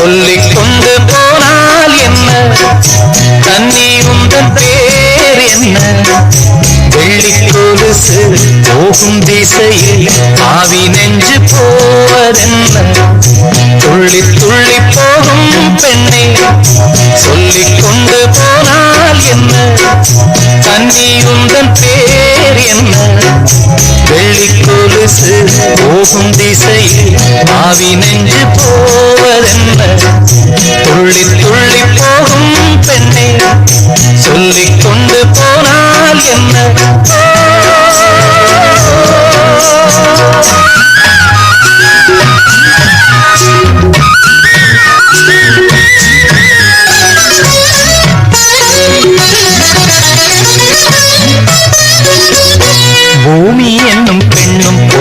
சொல்லிக் கொண்டு போனால் என்ன? தண்ணி உந்தன் பேர் என்ன? வெள்ளி கொலுசு போகும் திசையில் ஆவி நெஞ்சு போவதென்ன துள்ளி துள்ளி போகும் பெண்ணை சொல்லிக் கொண்டு போனால் என்ன? தண்ணி உந்தன் பேர் என்ன? வெள்ளி கொலுசு போகும் திசையில் ஆவி நெஞ்சு போ